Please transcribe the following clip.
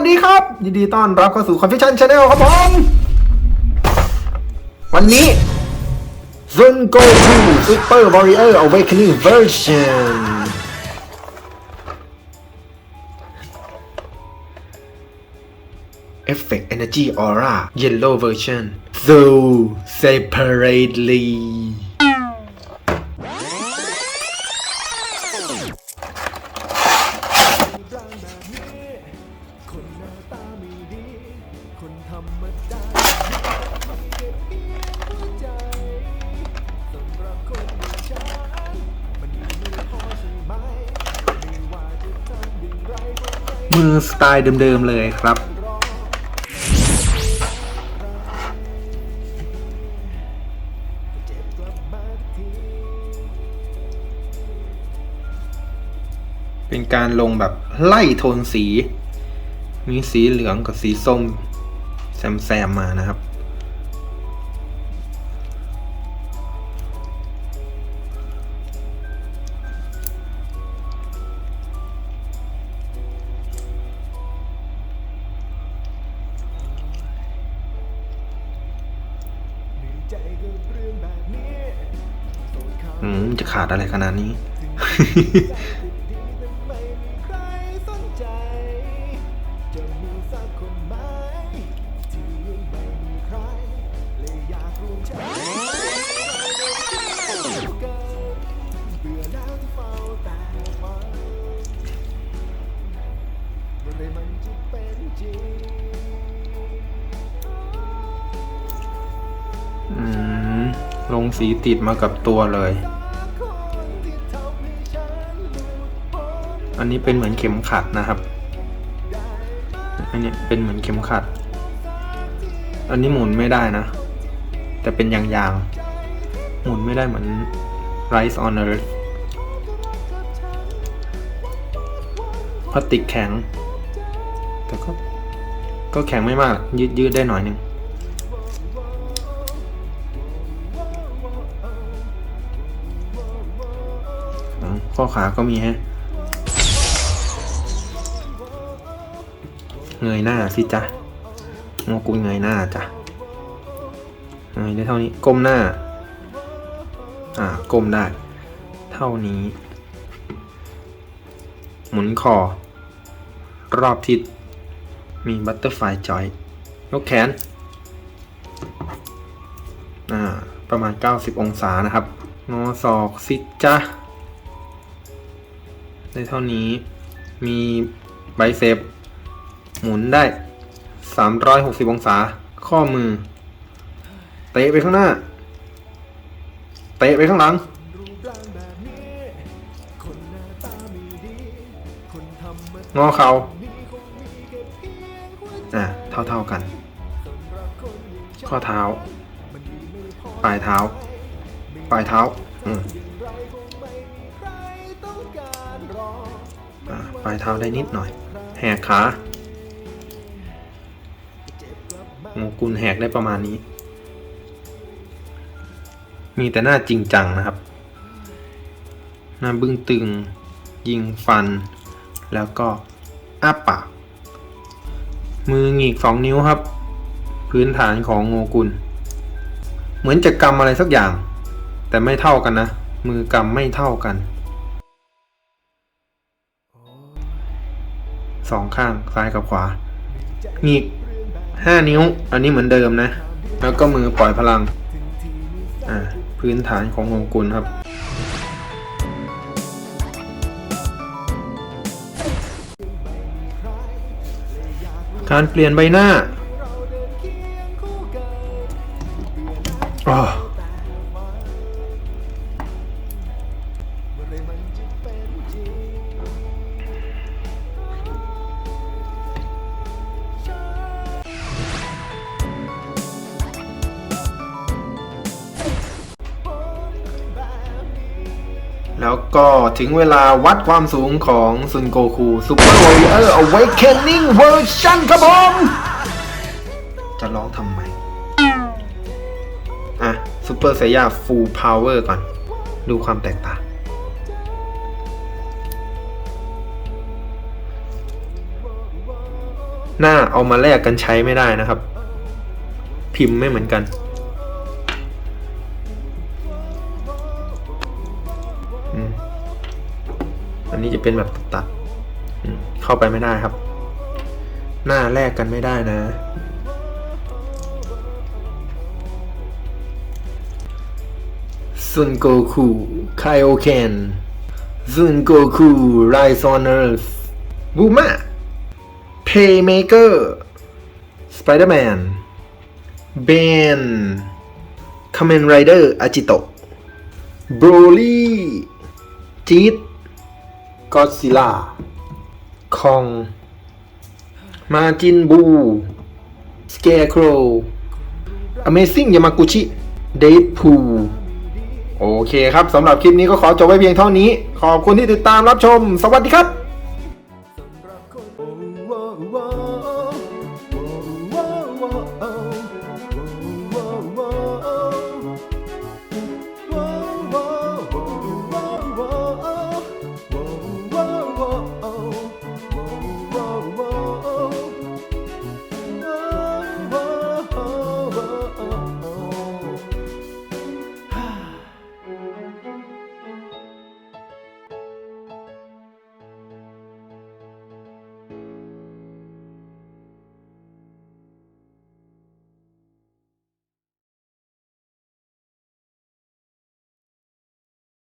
วัสดีครับ ยินดีต้อนรับเข้าสู่ Confusion Channel ครับผม วันนี้ Sun Goku Super Warrior Awakening Version Effect Energy Aura Yellow Version So separately มือสไตล์เดิมๆเลยครับ เป็นการลงแบบไล่โทนสี มีสีเหลืองกับสีส้มแซมๆมานะครับ จะขาดอะไรขนาดนี้ ลงสีติดมากับตัวเลย อันนี้เป็นเหมือนเข็มขัดนะครับอันนี้เป็นเหมือนเข็มขัด อันนี้หมุนไม่ได้นะ แต่เป็นยางๆ หมุนไม่ได้เหมือน Rise on Earth พลาสติกแข็ง แต่ก็ ก็แข็งไม่มาก ยืดยืดได้หน่อยนึง ข้อขาก็มีฮะ เงยหน้าสิจ๊ะงอกุเงยหน้าจ้ะเงยได้เท่านี้ ก้มหน้า อ่า ก้มได้ เท่านี้ หมุนคอ รอบทิศ มีบัตเตอร์ไฟจอย ยกแขน อ่า ประมาณ 90 องศานะครับ งอศอกสิจ๊ะ ได้เท่านี้ มีไบเซปหมุนได้ 360 องศา ข้อมือ เตะไปข้างหน้า เตะไปข้างหลัง งอเข่านี้คงมีแค่เพียงหัวใจอะ เท่าๆกัน ข้อเท้ามันมีไม่พอปลายเท้า ปลายเท้า อืม ลายเท้าได้นิดหน่อย แหกขาโมกุลแหกได้ประมาณนี้ มีแต่หน้าจริงจังนะครับ หน้าบึ้งตึง ยิงฟัน แล้วก็อ้าปาก มือหงิกสองนิ้วครับ พื้นฐานของโงกุล เหมือนจะกำอะไรสักอย่าง แต่ไม่เท่ากันนะ มือกำไม่เท่ากัน สองข้างซ้ายกับขวาหงิกห้านิ้ว อันนี้เหมือนเดิมนะ แล้วก็มือปล่อยพลัง อ่า พื้นฐานขององกุลครับ การเปลี่ยนใบหน้าอ๋อ แล้วก็ถึงเวลาวัดความสูงของซุนโกคูซูเปอร์วอริเออร์ Awakening Version ครับผม จะร้องทำไม อะซูเปอร์ไซย่า Full Power ก่อน ดูความแตกต่างหน้าเอามาแลกกันใช้ไม่ได้นะครับ พิมพ์ไม่เหมือนกัน อันนี้จะเป็นแบบตัดเข้าไปไม่ได้ครับ หน้าแลกกันไม่ได้นะ ซุนโกคูไคโอเคนซุนโกคูไรซอนเนอร์บูมาเพย์เมเกอร์สไปเดอร์แมนเบนคาเมนไรเดอร์อาจิโตบรลี่ จีดก็ซิล่าคอง มาจินบูสเก r โครอเมซิ่งยามากุชิเดทพูโอเคครับสำหรับคลิปนี้ก็ขอจบไว้เพียงเท่านี้ ขอบคุณที่ติดตามรับชม สวัสดีครับ